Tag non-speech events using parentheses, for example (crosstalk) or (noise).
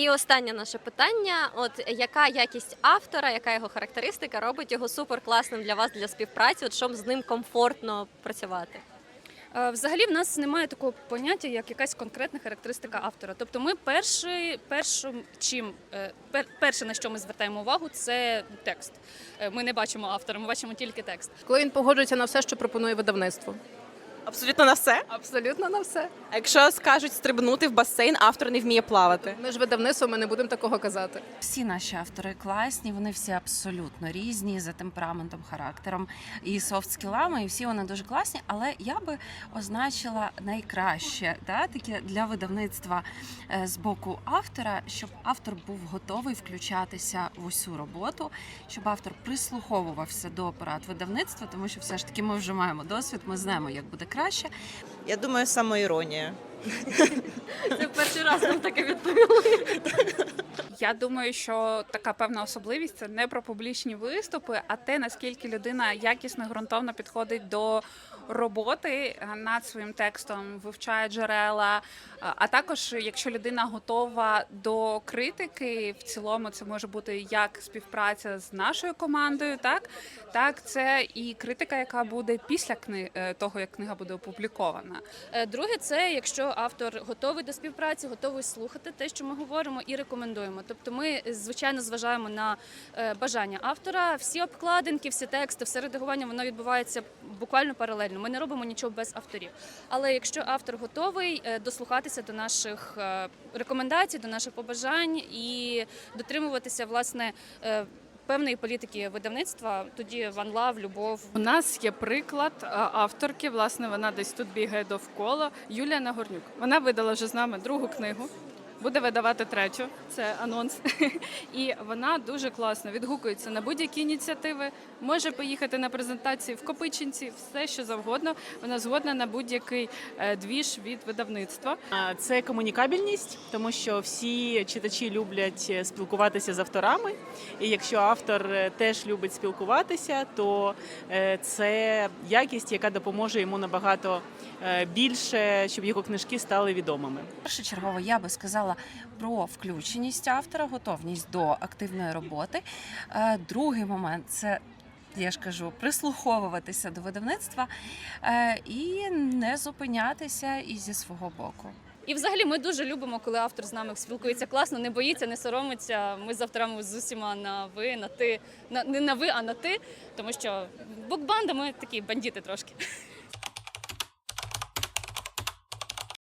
І останнє наше питання: от яка якість автора, яка його характеристика робить його супер класним для вас для співпраці? От щоб з ним комфортно працювати? Е, Взагалі, в нас немає такого поняття, як якась конкретна характеристика автора. Тобто, ми перший, першим, чим е, пер- перше на що ми звертаємо увагу, це текст. Е, Ми не бачимо автора, ми бачимо тільки текст. Коли він погоджується на все, що пропонує видавництво. Абсолютно на все. Абсолютно на все. А якщо скажуть стрибнути в басейн, автор не вміє плавати. Ми ж видавництво, ми не будемо такого казати. Всі наші автори класні, вони всі абсолютно різні за темпераментом, характером і софт-скілами, і всі вони дуже класні. Але я би означила найкраще да, таке для видавництва е, з боку автора, щоб автор був готовий включатися в усю роботу, щоб автор прислуховувався до порад видавництва, тому що все ж таки ми вже маємо досвід, ми знаємо, як буде краще. Я думаю, самоіронія. Це перший раз нам таке відповіли. Я думаю, що така певна особливість це не про публічні виступи, а те наскільки людина якісно ґрунтовно підходить до роботи е, над своїм текстом, вивчає джерела. е, А також, якщо людина готова до критики, в цілому це може бути як співпраця з нашою командою, так так це і критика, яка буде після кни... е, того, як книга буде опублікована. Друге, це якщо автор готовий до співпраці, готовий слухати те, що ми говоримо, і рекомендуємо. Тобто, ми звичайно зважаємо на е, бажання автора. Всі обкладинки, всі тексти, все редагування воно відбувається буквально паралельно. Ми не робимо нічого без авторів. Але якщо автор готовий е, дослухатися до наших е, рекомендацій, до наших побажань і дотримуватися власне. Певної політики видавництва тоді One Love, любов, У нас є приклад авторки. Власне, вона десь тут бігає довкола. Юлія Нагорнюк. Вона видала вже з нами другу книгу. Буде видавати третю, це анонс. (laughs) І вона дуже класно відгукується на будь-які ініціативи. Може поїхати на презентації в Копичинці, все що завгодно. Вона згодна на будь-який е, двіж від видавництва. Це комунікабельність, тому що всі читачі люблять е, спілкуватися з авторами. І якщо автор е, теж любить спілкуватися, то це якість, яка допоможе йому набагато більше, щоб його книжки стали відомими. Першочергово я би сказала про включеність автора, готовність до активної роботи. Е, Другий момент це. Я ж кажу, прислуховуватися до видавництва е, і не зупинятися і зі свого боку. І взагалі ми дуже любимо, коли автор з нами спілкується класно, не боїться, не соромиться. Ми з авторами з усіма на ви, на ти, на не на ви, а на ти, тому що букбанда ми такі бандити трошки.